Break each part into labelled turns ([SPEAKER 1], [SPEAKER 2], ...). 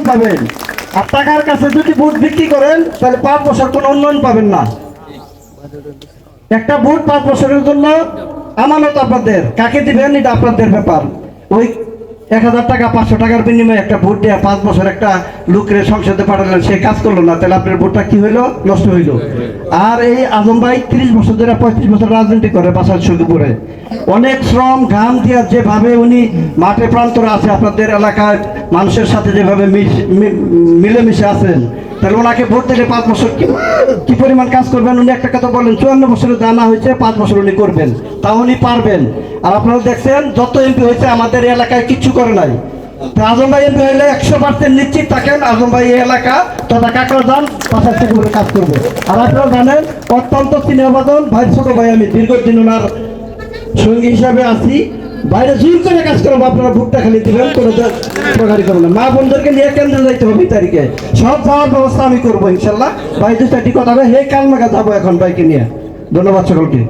[SPEAKER 1] পাবেন। আর টাকার কাছে যদি বুট বিক্রি করেন, তাহলে পাঁচ বছর কোনো উন্নয়ন পাবেন না। একটা বুট পাঁচ বছরের জন্য আমানত আপনাদের। কাকে দিবেন, এটা আপনাদের ব্যাপার। ওই এক হাজার টাকা, পাঁচশো টাকার বিনিময়ে একটা ভোট দেওয়া পাঁচ বছর একটা লোকের সংসদে পাঠালেন, সে কাজ করল না। তাহলে আপনার ভোটটা কি হইল? নষ্ট হইল। আর এই আজম ভাই তিরিশ বছর ধরে, পঁয়ত্রিশ বছর রাজনীতি করে বাসার সুখপুরে অনেক শ্রম, ঘাম দিয়া যেভাবে উনি মাঠে প্রান্তরে আছে, আপনাদের এলাকায় মানুষের সাথে যেভাবে মিশ- মিলেমিশে আছেন, তাহলে ওনাকে ভোট দিলে পাঁচ বছর কি- পরিমাণ কাজ করবেন? উনি একটা কথা বলেন, চুয়ান্ন বছরে জানা হয়েছে, পাঁচ বছর উনি করবেন। তা উনি পারবেন। আর আপনারা দেখছেন, যত এমপি হয়েছে আমাদের এলাকায় কিচ্ছু করে নাই। আজম ভাই এমপি হইলে একশো পার্সেন্ট নিশ্চিত থাকেন, আজম ভাই এই এলাকা তথা কাকড়া যান পাশার থেকে কাজ করবে। আর আপনারা জানেন, অত্যন্ত স্নেহবাদন ভাই ছোট ভাই আমি দীর্ঘদিন ওনার সঙ্গী হিসাবে আছি। বাইরে জোর করে কাজ করব, আপনারা ভুট্টা খালি দিবেন, কোনো প্রকারই করব না। মা বোনদেরকে নিয়ে কেন্দ্রে যাইতে হবে তারিখে। সব যাওয়ার ব্যবস্থা আমি করব, ইনশাল্লাহ। ভাই দু চারটি কথা হবে হে কাল যাব এখন বাইকে নিয়ে। ধন্যবাদ সকলকে।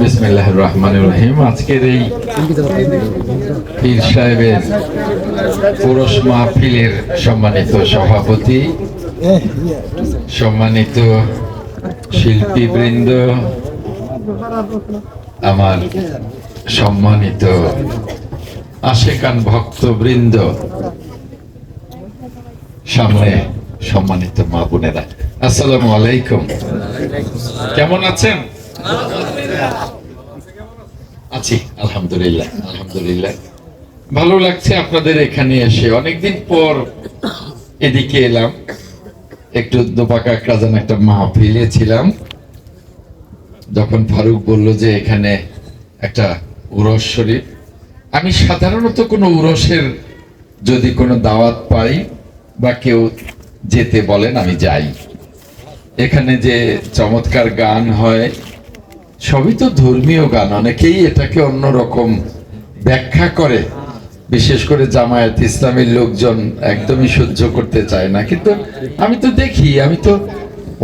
[SPEAKER 2] বিসমিল্লাহ রহমান রহিম। আজকের এই পীর সাহেবের পুরুষ মাহফিলের সম্মানিত সভাপতি, সম্মানিত শিল্পীবৃন্দ, আমার সম্মানিত আশেকান ভক্তবৃন্দ, সামনে সম্মানিত মা বোনেরা। আসসালামু আলাইকুম। কেমন আছেন? আছি, আলহামদুলিল্লাহ আলহামদুলিল্লাহ। ভালো লাগছে আপনাদের এখানে এসে। অনেকদিন পর এদিকে এলাম। একটু দোপাকা কাজান একটা মাহফিলে ছিলাম। যখন ফারুক বলল যে এখানে একটা উরস শরীফ, আমি সাধারণত কোনো উরসের যদি কোনো দাওয়াত পাই বা কেউ যেতে বলেন, আমি যাই। এখানে যে চমৎকার গান হয় সবই তো ধর্মীয় গান, অনেকেই এটাকে অন্যরকম ব্যাখ্যা করে। বিশেষ করে জামায়াত ইসলামের লোকজন একদমই সহ্য করতে চায় না। কিন্তু আমি তো দেখি, আমি তো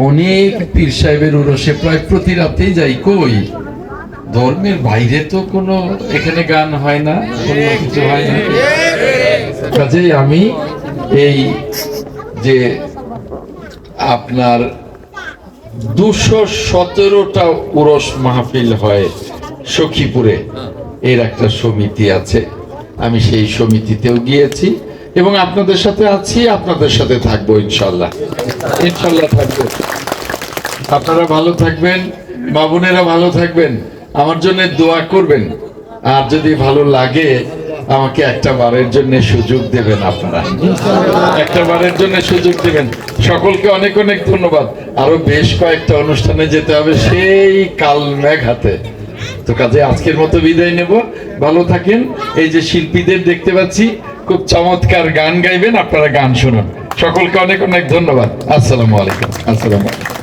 [SPEAKER 2] অনেক পীর সাহেবের উরসে প্রায় প্রতি রাতেই যাই কই। ধর্মের বাইরে তো কোনো এখানে গান হয় না কিছু হয় না। কাজেই আমি এই যে আপনার দুশো সতেরোটা উরস মাহফিল হয় সখীপুরে। এর একটা সমিতি আছে। আমি সেই সমিতিতেও গিয়েছি এবং আপনাদের সাথে আছি, আপনাদের সাথে থাকব ইনশাল্লাহ ইনশাল্লাহ থাকব। আপনারা ভালো থাকবেন, বাবুনেরা ভালো থাকবেন, আমার জন্য দোয়া করবেন। আর যদি ভালো লাগে আমাকে একটা বারের জন্য সুযোগ দেবেন আপনারা। একটা বারের জন্য সুযোগ দেবেন। সকলকে অনেক অনেক ধন্যবাদ। আরও বেশ কয়েকটা অনুষ্ঠানে যেতে হবে সেই কাল মেঘাতে তো কাজে আজকের মতো বিদায় নেব। ভালো থাকেন। এই যে শিল্পীদের দেখতে পাচ্ছি, খুব চমৎকার গান গাইবেন, আপনারা গান শুনুন। সকলকে অনেক অনেক ধন্যবাদ। আসসালামু আলাইকুম। আসসালামু আলাইকুম।